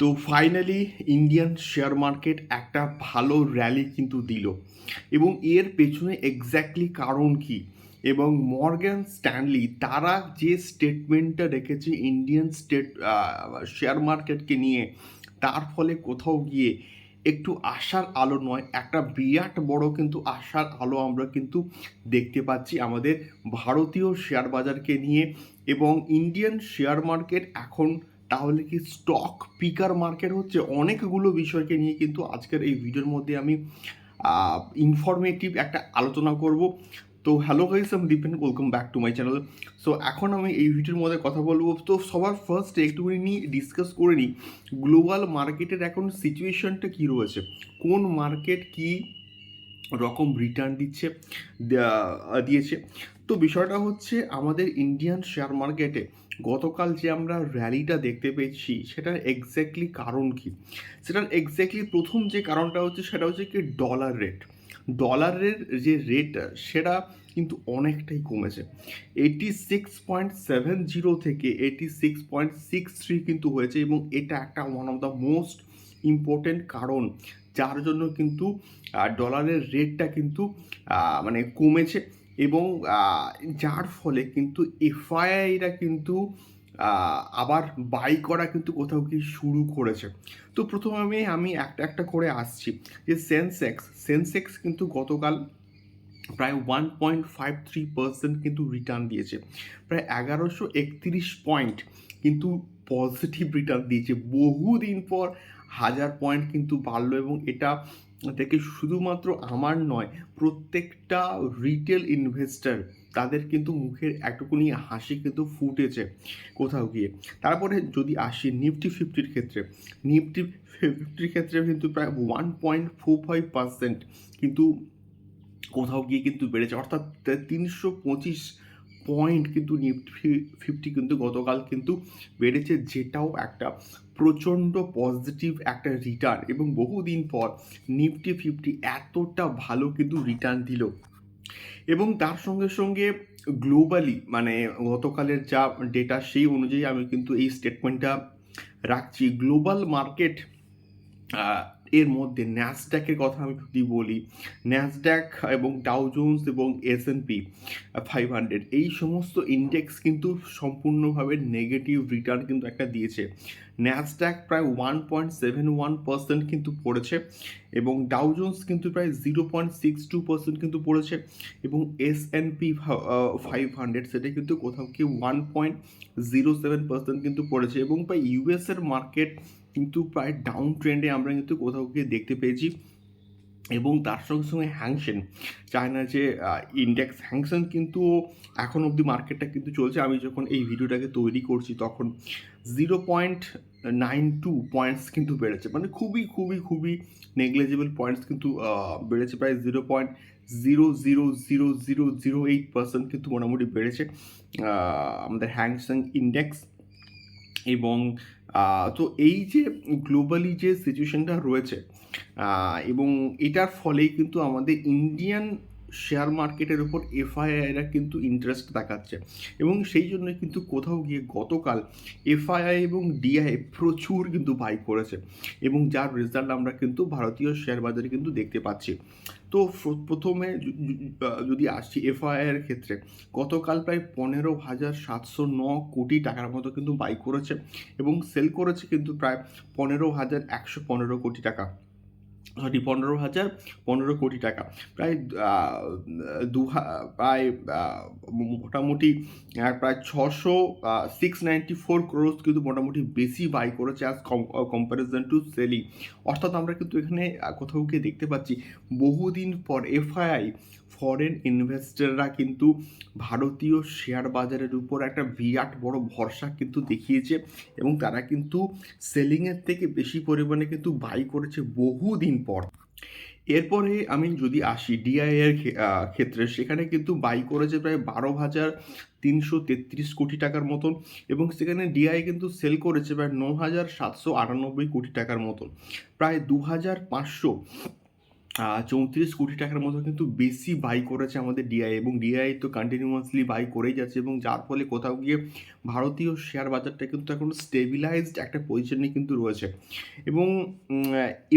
তো finally Indian share market একটা ভালো র্যালি কিন্তু দিল। এবং এর পেছনে এক্স্যাক্টলি কারণ কি? এবং মর্গ্যান স্ট্যানলি তারা যে স্টেটমেন্টটা রেখেছে ইন্ডিয়ান স্টেট শেয়ার মার্কেটকে নিয়ে, তার ফলে কোথাও গিয়ে একটু আশার আলো নয়, একটা বিরাট বড় কিন্তু আশার আলো আমরা কিন্তু দেখতে পাচ্ছি আমাদের ভারতীয় শেয়ার বাজারকে নিয়ে। এবং ইন্ডিয়ান শেয়ার মার্কেট এখন তাহলে কি স্টক পিকার মার্কেট হচ্ছে? অনেকগুলো বিষয়কে নিয়ে কিন্তু আজকের এই ভিডিওর মধ্যে আমি ইনফরমেটিভ একটা আলোচনা করব। তো হ্যালো গাইস আমি Dipen welcome back to my channel so এখন আমি এই ভিডিওর মধ্যে কথা বলব। তো সবার ফার্স্ট একটুখানি নিয়ে ডিসকাস করে নিই গ্লোবাল মার্কেটের এখন সিচুয়েশনটা কী রয়েছে? কোন মার্কেট কি রকম রিটার্ন দিচ্ছে দেয়া- দিয়েছে? তো বিষয়টা হচ্ছে আমাদের ইন্ডিয়ান শেয়ার মার্কেটে গতকাল যে আমরা র্যালিটা দেখতে পেয়েছি, সেটার এক্স্যাক্টলি কারণ কি? সেটার এক্স্যাক্টলি প্রথম যে কারণটা হচ্ছে, সেটা হচ্ছে কি ডলার রেট ডলারের যে রেট সেটা কিন্তু অনেকটাই কমেছে। Eighty six point seven zero থেকে eighty six point six three কিন্তু হয়েছে এবং এটা একটা one of the most important কারণ, যার জন্য কিন্তু ডলারের রেটটা কিন্তু মানে কমেছে। এবং যার ফলে কিন্তু এফআইআইরা কিন্তু আবার বাই করা কিন্তু কোথাও কি শুরু করেছে। তো প্রথমে আমি একটা একটা করে আসছি যে সেন্সেক্স সেন্সেক্স কিন্তু গতকাল প্রায় one point five three percent কিন্তু রিটার্ন দিয়েছে। প্রায় এগারোশো একত্রিশ পয়েন্ট কিন্তু পজিটিভ রিটার্ন দিয়েছে। বহুদিন পর হাজার পয়েন্ট কিন্তু বাড়লো এবং এটা থেকে শুধুমাত্র আমার নয়, প্রত্যেকটা রিটেল ইনভেস্টর তাদের কিন্তু মুখের একটুকুনি হাসি কিন্তু ফুটেছে কোথাও গিয়ে। তারপরে যদি আসি নিফটি ফিফটির ক্ষেত্রে নিফটি ফিফটির ক্ষেত্রে কিন্তু প্রায় one point four five percent কিন্তু কোথাও গিয়ে কিন্তু বেড়েছে। অর্থাৎ তিনশো পঁচিশ পয়েন্ট কিন্তু নিফটি ফিফটি কিন্তু গতকাল কিন্তু বেড়েছে, যেটাও একটা প্রচণ্ড পজিটিভ একটা রিটার্ন এবং বহুদিন পর নিফটি ফিফটি এতটা ভালো কিন্তু রিটার্ন দিল। এবং তার সঙ্গে সঙ্গে গ্লোবালি মানে গতকালের যা ডেটা সেই অনুযায়ী আমি কিন্তু এই স্টেটমেন্টটা রাখছি। গ্লোবাল মার্কেট এর মধ্যে ন্যাসড্যাকের কথা আমি যদি বলি ন্যাসড্যাক এবং ডাউ জোন্স এবং S and P five hundred এই সমস্ত ইন্ডেক্স কিন্তু সম্পূর্ণভাবে নেগেটিভ রিটার্ন কিন্তু একটা দিয়েছে। ন্যাসড্যাক প্রায় one point seven one percent কিন্তু পড়েছে এবং ডাউ জোন্স কিন্তু প্রায় zero point six two percent কিন্তু পড়েছে এবং S and P five hundred সেটা কিন্তু কোথাও কি one point zero seven percent কিন্তু পড়েছে এবং প্রায় ইউএসের মার্কেট কিন্তু প্রায় ডাউন ট্রেন্ডে আমরা কিন্তু কোথাও গিয়ে দেখতে পেয়েছি। এবং তার সঙ্গে সঙ্গে হ্যাংসেন চায়নার যে ইন্ডেক্স হ্যাংসেন কিন্তু এখন অবধি মার্কেটটা কিন্তু চলছে। আমি যখন এই ভিডিওটাকে তৈরি করছি তখন zero point nine two points কিন্তু বেড়েছে। মানে খুবই খুবই খুবই নেগলেজেবল পয়েন্টস কিন্তু বেড়েছে। প্রায় zero point zero zero zero zero zero eight percent কিন্তু মোটামুটি বেড়েছে আমাদের হ্যাংসেং ইন্ডেক্স এবং তো এই যে গ্লোবালি যে সিচুয়েশনটা রয়েছে এবং এটার ফলেই কিন্তু আমাদের ইন্ডিয়ান শেয়ার মার্কেটের উপর এফআইআইরা কিন্তু ইন্টারেস্ট দেখাচ্ছে। এবং সেই জন্য কিন্তু কোথাও গিয়ে গতকাল এফআইআই এবং ডিআই প্রচুর কিন্তু বাই করেছে। এবং যার রেজাল্ট আমরা কিন্তু ভারতীয় শেয়ার বাজারে কিন্তু দেখতে পাচ্ছি। তো প্রথমে যদি আসছি এফআইআইয়ের ক্ষেত্রে, গতকাল প্রায় পনেরো হাজার সাতশো ন কোটি টাকার মতো কিন্তু বাই করেছে এবং সেল করেছে কিন্তু প্রায় পনেরো হাজার একশো পনেরো কোটি টাকা। সরি পনেরো হাজার পনেরো কোটি টাকা। প্রায় দু প্রায় মোটামুটি প্রায় ছশো সিক্স নাইনটি ফোর ক্রোস কিন্তু মোটামুটি বেশি বাই করেছে অ্যাজ কম্প্যারিজন টু সেলিং অর্থাৎ আমরা কিন্তু এখানে কোথাও গিয়ে দেখতে পাচ্ছি, বহুদিন পর এফআইআই ফরেন ইনভেস্টররা কিন্তু ভারতীয় শেয়ার বাজারের উপর একটা বিরাট বড় ভরসা কিন্তু দেখিয়েছে এবং তারা কিন্তু সেলিংয়ের থেকে বেশি পরিমাণে কিন্তু বাই করেছে বহুদিন পর। এরপরে আমি যদি আসি ডিআই এর ক্ষে- আহ, ক্ষেত্রে সেখানে কিন্তু বাই করেছে প্রায় বারো হাজার তিনশো তেত্রিশ কোটি টাকার মতন এবং সেখানে ডিআই কিন্তু সেল করেছে প্রায় ন হাজার সাতশো আটানব্বই কোটি টাকার মতন। প্রায় দু হাজার পাঁচশো চৌত্রিশ কোটি টাকার মতো কিন্তু বেশি বাই করেছে আমাদের ডিআই এবং ডিআই তো কন্টিনিউয়াসলি বাই করেই যাচ্ছে, এবং যার ফলে কোথাও গিয়ে ভারতীয় শেয়ার বাজারটা কিন্তু এখন স্টেবিলাইজড একটা পজিশনে কিন্তু রয়েছে। এবং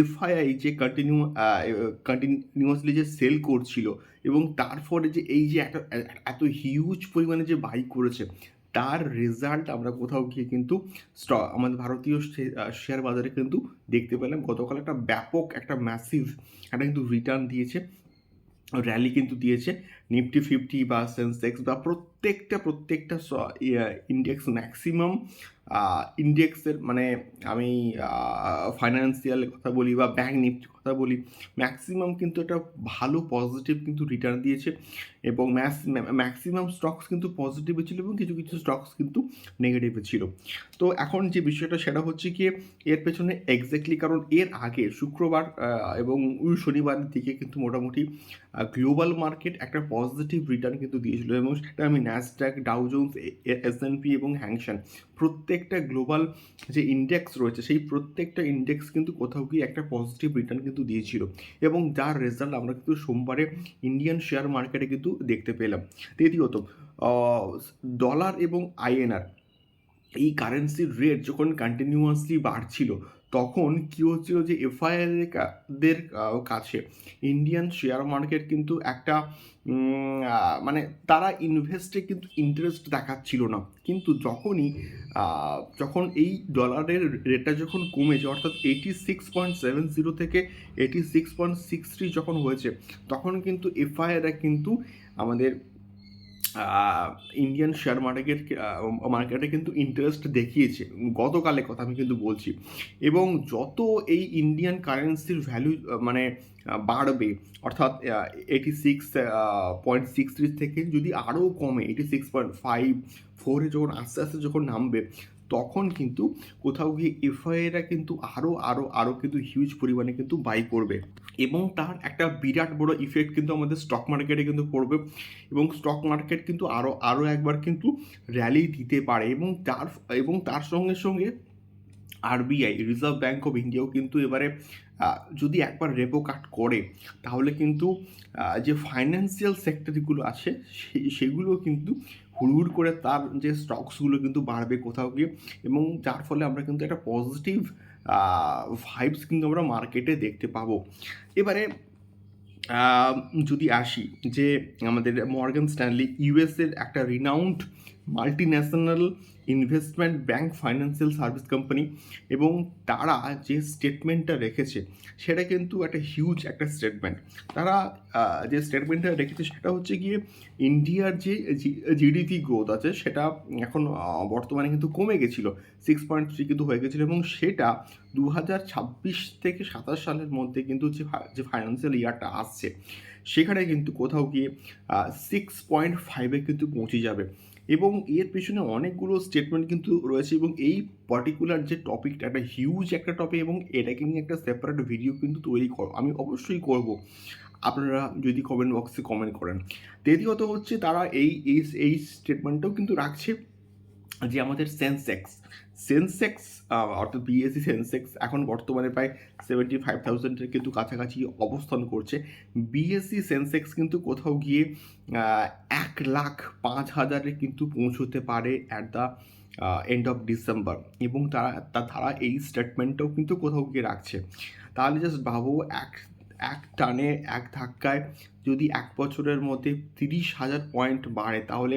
এফআইআই যে কন্টিনিউ কন্টিনিউয়াসলি যে সেল করছিল, এবং তার ফলে যে এই যে একটা এত হিউজ পরিমাণে যে বাই করেছে তার রেজাল্ট আমরা কোথাও গিয়ে কিন্তু আমাদের ভারতীয় শেয়ার বাজারে কিন্তু দেখতে পেলাম। গতকাল একটা ব্যাপক, একটা ম্যাসিভ একটা কিন্তু রিটার্ন দিয়েছে। র্যালি কিন্তু দিয়েছে। নিফটি ফিফটি বা সেন্সেক্স বা প্রত্যেকটা প্রত্যেকটা ইন্ডেক্স ম্যাক্সিমাম ইন্ডেক্সের মানে আমি ফাইন্যান্সিয়াল কথা বলি বা ব্যাঙ্ক নিফটি কথা বলি ম্যাক্সিমাম কিন্তু একটা ভালো পজিটিভ কিন্তু রিটার্ন দিয়েছে এবং ম্যাক্স ম্যাক্সিমাম স্টকস কিন্তু পজিটিভে ছিল এবং কিছু কিছু স্টকস কিন্তু নেগেটিভে ছিল। তো এখন যে বিষয়টা, সেটা হচ্ছে কি এর পেছনে এক্স্যাক্টলি কারণ এর আগে শুক্রবার এবং শনিবারের দিকে কিন্তু মোটামুটি গ্লোবাল মার্কেট একটা পজিটিভ রিটার্ন কিন্তু দিয়েছিল এবং সেটা আমি Nasdaq Dow Jones S and P এবং হ্যাংশন প্রত্যেকটা গ্লোবাল যে ইন্ডেক্স রয়েছে, সেই প্রত্যেকটা ইন্ডেক্স কিন্তু কোথাও গিয়ে একটা পজিটিভ রিটার্ন কিন্তু দিয়েছিল। এবং যার রেজাল্ট আমরা কিন্তু সোমবারে ইন্ডিয়ান শেয়ার মার্কেটে কিন্তু দেখতে পেলাম। তৃতীয়ত ডলার এবং আইএনআর এই কারেন্সির রেট যখন কন্টিনিউয়াসলি বাড়ছিল তখন কী হচ্ছিল যে এফআইআরদের কাছে ইন্ডিয়ান শেয়ার মার্কেট কিন্তু একটা মানে তারা ইনভেস্টে কিন্তু ইন্টারেস্ট দেখাচ্ছিল না। কিন্তু যখনই যখন এই ডলারের রেটটা যখন কমেছে, অর্থাৎ eighty six point seven zero থেকে eighty six point six three যখন হয়েছে, তখন কিন্তু এফআইআররা কিন্তু আমাদের ইন্ডিয়ান শেয়ার মার্কেট মার্কেটে কিন্তু ইন্টারেস্ট দেখিয়েছে। গতকালের কথা আমি কিন্তু বলছি। এবং যত এই ইন্ডিয়ান কারেন্সির ভ্যালু মানে বাড়বে, অর্থাৎ eighty six point six three থেকে যদি আরও কমে এইটি সিক্স পয়েন্ট ফাইভ ফোরে যখন আস্তে আস্তে যখন নামবে তখন কিন্তু কোথাও গিয়ে এফআইআইরা কিন্তু আরও আরও আরও কিন্তু হিউজ পরিমাণে কিন্তু বাই করবে। এবং তার একটা বিরাট বড় ইফেক্ট কিন্তু আমাদের স্টক মার্কেটে কিন্তু পড়বে এবং স্টক মার্কেট কিন্তু আরও আরও একবার কিন্তু র্যালি দিতে পারে এবং তার এবং তার সঙ্গে সঙ্গে আরবিআই রিজার্ভ ব্যাঙ্ক অফ ইন্ডিয়াও কিন্তু এবারে যদি একবার রেপো কাট করে, তাহলে কিন্তু যে ফাইন্যান্সিয়াল সেক্টরগুলো আছে সেগুলো কিন্তু হুড়হুড় করে তার যে স্টকসগুলো কিন্তু বাড়বে কোথাও গিয়ে এবং যার ফলে আমরা কিন্তু একটা পজিটিভ ভাইবস কিন্তু আমরা মার্কেটে দেখতে পাবো। এবারে যদি আসি যে আমাদের মর্গান স্ট্যানলি ইউএসের একটা renowned multi national investment bank financial service company এবং তারা যে স্টেটমেন্টটা রেখেছে, সেটা কিন্তু একটা হিউজ একটা স্টেটমেন্ট তারা যে স্টেটমেন্টটা রেখেছে সেটা হচ্ছে গিয়ে ইন্ডিয়ার যে জিডিপি গ্রোথ আছে, সেটা এখন বর্তমানে কিন্তু কমে গেছিল সিক্স পয়েন্ট থ্রি কিন্তু হয়ে গেছিল এবং সেটা দু হাজার ছাব্বিশ থেকে সাতাশ সালের মধ্যে কিন্তু যে যে ফাইন্যান্সিয়াল ইয়ারটা আসছে, সেখানে কিন্তু কোথাও গিয়ে সিক্স পয়েন্ট ফাইভে কিন্তু পৌঁছে যাবে। এবং এর পিছনে অনেকগুলো স্টেটমেন্ট কিন্তু রয়েছে এবং এই পার্টিকুলার যে টপিকটা একটা হিউজ একটা টপিক এবং এটাকে নিয়ে একটা সেপারেট ভিডিও কিন্তু তৈরি কর, আমি অবশ্যই করব। আপনারা যদি কমেন্ট বক্সে কমেন্ট করেন। দ্বিতীয়ত হচ্ছে তারা এই এই স্টেটমেন্টটাও কিন্তু রাখছে। যে আমাদের সেন্সেক্স সেন্সেক্স অর্থাৎ বিএসসি সেন্সেক্স এখন বর্তমানে প্রায় সেভেন্টি ফাইভ থাউজেন্ডের কিন্তু কাছাকাছি অবস্থান করছে। বিএসসি সেন্সেক্স কিন্তু কোথাও গিয়ে এক লাখ পাঁচ হাজারে কিন্তু পৌঁছতে পারে at the end of December এবং তারা তারা এই স্টেটমেন্টটাও কিন্তু কোথাও গিয়ে রাখছে। তাহলে জাস্ট ভাবো এক এক টানে, এক ধাক্কায় যদি এক বছরের মধ্যে তিরিশ হাজার পয়েন্ট বাড়ে, তাহলে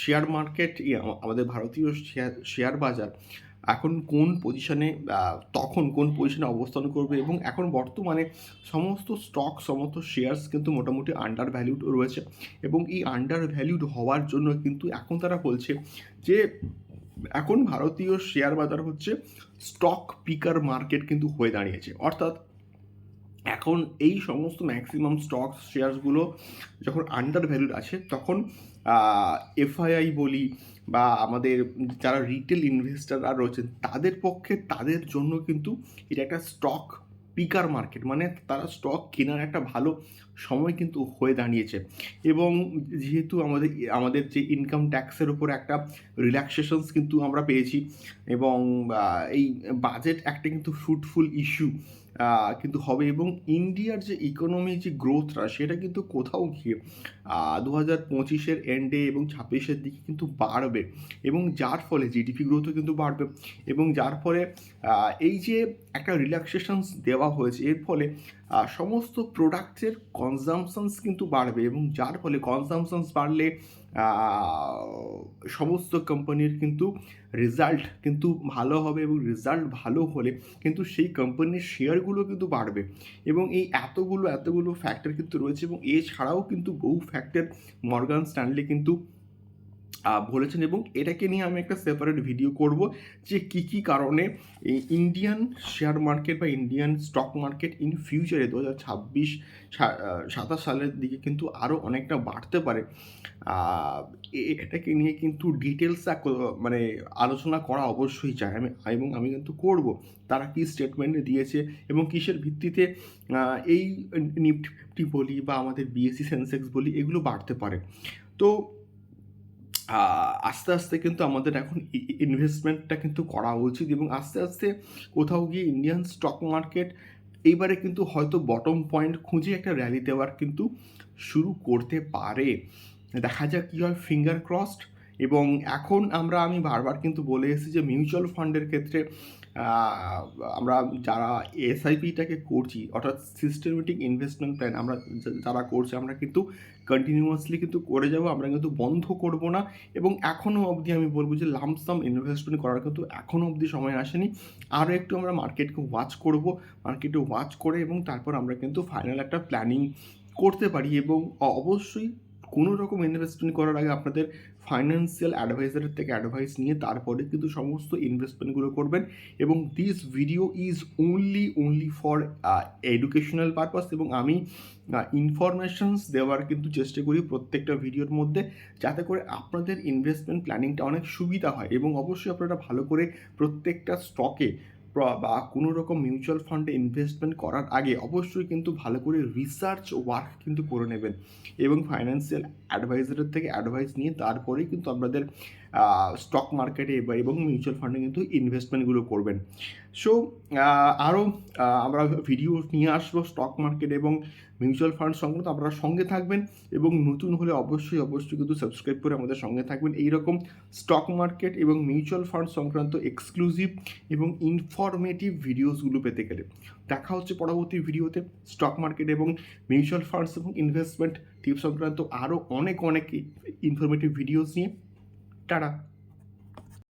শেয়ার মার্কেট আমাদের ভারতীয় শেয়ার শেয়ার বাজার এখন কোন পজিশনে তখন কোন পজিশনে অবস্থান করবে এবং এখন বর্তমানে সমস্ত স্টক সমস্ত শেয়ার্স কিন্তু মোটামুটি আন্ডার ভ্যালিউড রয়েছে এবং এই আন্ডার ভ্যালিউড হওয়ার জন্য কিন্তু এখন তারা বলছে যে, এখন ভারতীয় শেয়ার বাজার হচ্ছে স্টক পিকার মার্কেট কিন্তু হয়ে দাঁড়িয়েছে। অর্থাৎ এখন এই সমস্ত ম্যাক্সিমাম স্টক শেয়ারসগুলো যখন আন্ডার ভ্যালুড আছে, তখন এফআইআই বলি বা আমাদের যারা রিটেল ইনভেস্টাররা রয়েছেন, তাদের পক্ষে তাদের জন্য কিন্তু এটা একটা স্টক পিকার মার্কেট মানে তারা স্টক কেনার একটা ভালো সময় কিন্তু হয়ে দাঁড়িয়েছে। এবং যেহেতু আমাদের আমাদের যে ইনকাম ট্যাক্সের উপর একটা রিল্যাক্সেশনস কিন্তু আমরা পেয়েছি এবং এই বাজেট একটা কিন্তু ফ্রুটফুল ইস্যু কিন্তু হবে এবং ইন্ডিয়ার যে ইকোনমি যে গ্রোথটা সেটা কিন্তু কোথাও গিয়ে দু হাজার পঁচিশের এন্ডে এবং ছাব্বিশের দিকে কিন্তু বাড়বে এবং যার ফলে জিডিপি গ্রোথও কিন্তু বাড়বে এবং যার ফলে এই যে একটা রিল্যাক্সেশনস দেওয়া হয়েছে, এর ফলে সমস্ত প্রোডাক্টের কনজামশনস কিন্তু বাড়বে এবং যার ফলে কনজামশনস বাড়লে সমস্ত কোম্পানির কিন্তু রেজাল্ট কিন্তু ভালো হবে এবং রেজাল্ট ভালো হলে কিন্তু সেই কোম্পানির শেয়ারগুলো কিন্তু বাড়বে এবং এই এতগুলো এতগুলো ফ্যাক্টর কিন্তু রয়েছে এবং এছাড়াও কিন্তু বহু ফ্যাক্টর মর্গান স্ট্যানলি কিন্তু বলেছেন এবং এটাকে নিয়ে আমি একটা সেপারেট ভিডিও করব যে কি কি কারণে ইন্ডিয়ান শেয়ার মার্কেট বা ইন্ডিয়ান স্টক মার্কেট ইন ফিউচারে দু হাজার ছাব্বিশ সাতাশ সালের দিকে কিন্তু আরও অনেকটা বাড়তে পারে। এটাকে নিয়ে কিন্তু ডিটেলস মানে আলোচনা করা অবশ্যই চাই আমি, এবং আমি কিন্তু করব। তারা কি স্টেটমেন্ট দিয়েছে এবং কিসের ভিত্তিতে এই নিফটি বলি বা আমাদের বিএসসি সেন্সেক্স বলি এগুলো বাড়তে পারে। তো আস্তে আস্তে কিন্তু আমাদের এখন ইনভেস্টমেন্টটা কিন্তু করা উচিত এবং আস্তে আস্তে কোথাও গিয়ে ইন্ডিয়ান স্টক মার্কেট এইবারে কিন্তু হয়তো বটম পয়েন্ট খুঁজে একটা র্যালি দেওয়ার কিন্তু শুরু করতে পারে। দেখা যাক কী হয় ফিঙ্গার ক্রসড এবং এখন আমরা, আমি বারবার কিন্তু বলে এসেছি যে মিউচুয়াল ফান্ডের ক্ষেত্রে আমরা যারা এসআইপিটাকে করছি, অর্থাৎ সিস্টেমেটিক ইনভেস্টমেন্ট প্ল্যান আমরা যারা করছি, আমরা কিন্তু কন্টিনিউয়াসলি কিন্তু করে যাব, আমরা কিন্তু বন্ধ করব না। এবং এখনও অবধি আমি বলব যে লামসাম ইনভেস্টমেন্ট করার কিন্তু এখনও অবধি সময় আসেনি। আরও একটু আমরা মার্কেটকে ওয়াচ করব মার্কেটে ওয়াচ করে এবং তারপর আমরা কিন্তু ফাইনাল একটা প্ল্যানিং করতে পারি এবং অবশ্যই কোনো রকম ইনভেস্টমেন্ট করার আগে আপনাদের ফাইন্যান্সিয়াল অ্যাডভাইজারের থেকে অ্যাডভাইস নিয়ে তারপরে কিন্তু সমস্ত ইনভেস্টমেন্টগুলো করবেন এবং this video is only only for educational purpose এবং আমি ইনফরমেশনস দেওয়ার কিন্তু চেষ্টা করি প্রত্যেকটা ভিডিওর মধ্যে যাতে করে আপনাদের ইনভেস্টমেন্ট প্ল্যানিংটা অনেক সুবিধা হয় এবং অবশ্যই আপনারা ভালো করে প্রত্যেকটা স্টকে বা কোনো রকম মিউচুয়াল ফান্ডে ইনভেস্টমেন্ট করার আগে অবশ্যই কিন্তু ভালো করে রিসার্চ ওয়ার্ক কিন্তু করে নেবেন। এবং ফাইন্যান্সিয়াল অ্যাডভাইজারের থেকে অ্যাডভাইস নিয়ে তারপরেই কিন্তু আপনাদের স্টক মার্কেটে বা এবং মিউচুয়াল ফান্ডে কিন্তু ইনভেস্টমেন্টগুলো করবেন। সো আরও আমরা ভিডিও নিয়ে আসব স্টক মার্কেট এবং মিউচুয়াল ফান্ড সংক্রান্ত। আপনারা সঙ্গে থাকবেন এবং নতুন হলে অবশ্যই অবশ্যই কিন্তু সাবস্ক্রাইব করে আমাদের সঙ্গে থাকবেন। এইরকম স্টক মার্কেট এবং মিউচুয়াল ফান্ড সংক্রান্ত এক্সক্লুসিভ এবং ইনফরমেটিভ ভিডিওসগুলো পেতে গেলে। দেখা হচ্ছে পরবর্তী ভিডিওতে স্টক মার্কেট এবং মিউচুয়াল ফান্ডস এবং ইনভেস্টমেন্ট টিপস সংক্রান্ত আরও অনেক অনেক ইনফরমেটিভ ভিডিওস নিয়ে। 这儿呢